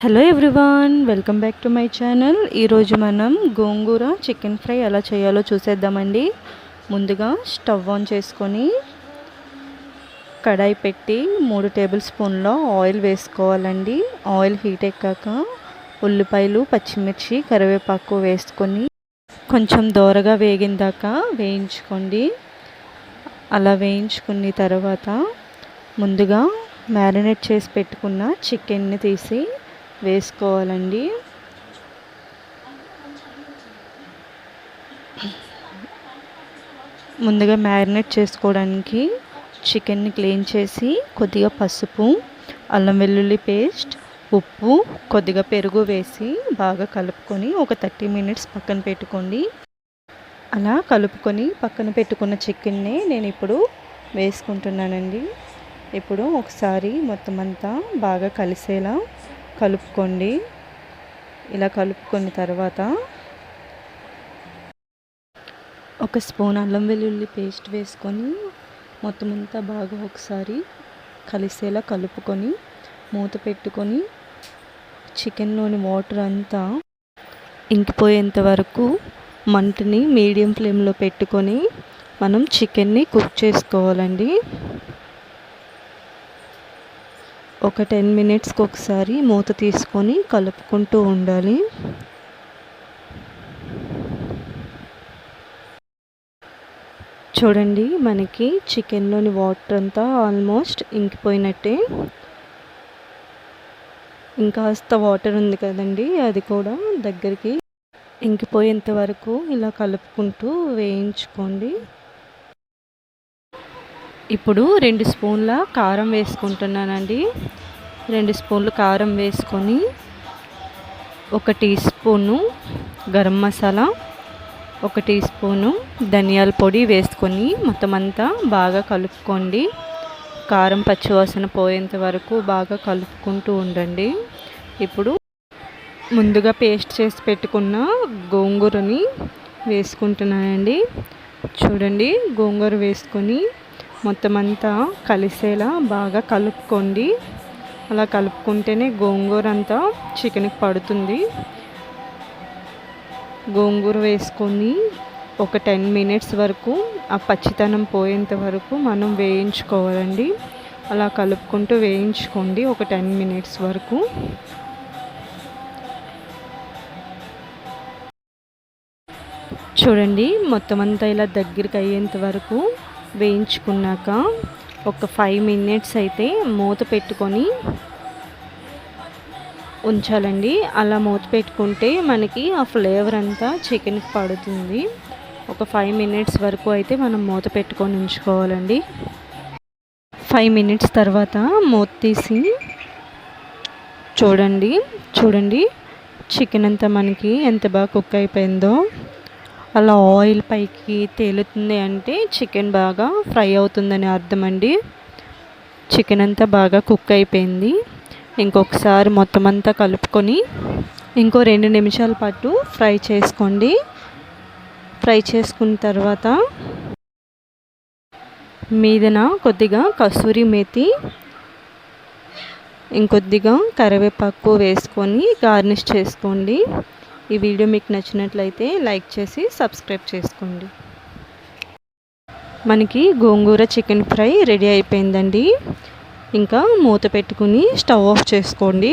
Hello everyone welcome back to my channel ఈరోజు మనం గోంగూర chicken fry ఎలా చేయాలో చూసేద్దామండి. ముందుగా స్టవ్ ఆన్ చేసుకొని కడాయి పెట్టి మూడు టేబుల్ స్పూన్లో ఆయిల్ వేసుకోవాలండి. ఆయిల్ హీట్ ఎక్కాక ఉల్లిపాయలు పచ్చిమిర్చి కరివేపాకు వేసుకొని కొంచెం దోరగా వేగిందాక వేయించుకోండి. అలా వేయించుకున్న తర్వాత ముందుగా మ్యారినేట్ చేసి పెట్టుకున్న చికెన్ని తీసి వేసుకోవాలండి. ముందుగా మ్యారినేట్ చేసుకోవడానికి చికెన్ని క్లీన్ చేసి కొద్దిగా పసుపు అల్లం వెల్లుల్లి పేస్ట్ ఉప్పు కొద్దిగా పెరుగు వేసి బాగా కలుపుకొని ఒక థర్టీ మినిట్స్ పక్కన పెట్టుకోండి. అలా కలుపుకొని పక్కన పెట్టుకున్న చికెన్ని నేను ఇప్పుడు వేసుకుంటున్నానండి. ఇప్పుడు ఒకసారి మొత్తం అంతా బాగా కలిసేలా కలుపుకోండి. ఇలా కలుపుకున్న తర్వాత ఒక స్పూన్ అల్లం వెల్లుల్లి పేస్ట్ వేసుకొని మొత్తం అంతా బాగా ఒకసారి కలిసేలా కలుపుకొని మూత పెట్టుకొని చికెన్లోని వాటర్ అంతా ఇంకిపోయేంత వరకు మంటని మీడియం ఫ్లేమ్లో పెట్టుకొని మనం చికెన్ని కుక్ చేసుకోవాలండి. ఒక టెన్ మినిట్స్కి ఒకసారి మూత తీసుకొని కలుపుకుంటూ ఉండాలి. చూడండి మనకి చికెన్లోని వాటర్ అంతా ఆల్మోస్ట్ ఇంకిపోయినట్టే. ఇంకాస్త వాటర్ ఉంది కదండి అది కూడా దగ్గరికి ఇంకిపోయేంత వరకు ఇలా కలుపుకుంటూ వేయించుకోండి. ఇప్పుడు రెండు స్పూన్ల కారం వేసుకుంటున్నానండి. రెండు స్పూన్లు కారం వేసుకొని ఒక టీ స్పూను గరం మసాలా ఒక టీ స్పూను ధనియాల పొడి వేసుకొని మొత్తం అంతా బాగా కలుపుకోండి. కారం పచ్చివాసన పోయేంత వరకు బాగా కలుపుకుంటూ ఉండండి. ఇప్పుడు ముందుగా పేస్ట్ చేసి పెట్టుకున్న గోంగూరని వేసుకుంటున్నానండి. చూడండి గోంగూర వేసుకొని మొత్తం అంతా కలిసేలా బాగా కలుపుకోండి. అలా కలుపుకుంటేనే గోంగూర అంతా చికెన్కి పడుతుంది. గోంగూర వేసుకొని ఒక టెన్ మినిట్స్ వరకు ఆ పచ్చితనం పోయేంత వరకు మనం వేయించుకోవాలండి. అలా కలుపుకుంటూ వేయించుకోండి ఒక టెన్ మినిట్స్ వరకు. చూడండి మొత్తం అంతా ఇలా దగ్గరికి అయ్యేంత వరకు వేయించుకున్నాక ఒక ఫైవ్ మినిట్స్ అయితే మూత పెట్టుకొని ఉంచాలండి. అలా మూత పెట్టుకుంటే మనకి ఆ ఫ్లేవర్ అంతా చికెన్కి పడుతుంది. ఒక ఫైవ్ మినిట్స్ వరకు అయితే మనం మూత పెట్టుకొని ఉంచుకోవాలండి. ఫైవ్ మినిట్స్ తర్వాత మూత తీసి చూడండి. చూడండి చికెన్ అంతా మనకి ఎంత బాగా కుక్ అయిపోయిందో. అలా ఆయిల్ పైకి తేలుతుంది అంటే చికెన్ బాగా ఫ్రై అవుతుందని అర్థం అండి చికెన్ అంతా బాగా కుక్ అయిపోయింది. ఇంకొకసారి మొత్తం అంతా కలుపుకొని ఇంకో రెండు నిమిషాల పాటు ఫ్రై చేసుకోండి. ఫ్రై చేసుకున్న తర్వాత మీదన కొద్దిగా కసూరి మేతి ఇంకొద్దిగా కరివేపాకు వేసుకొని గార్నిష్ చేసుకోండి. ఈ వీడియో మీకు నచ్చినట్లయితే లైక్ చేసి సబ్స్క్రైబ్ చేసుకోండి. మనకి గోంగూర చికెన్ ఫ్రై రెడీ అయిపోయిందండి. ఇంకా మూత పెట్టుకుని స్టవ్ ఆఫ్ చేసుకోండి.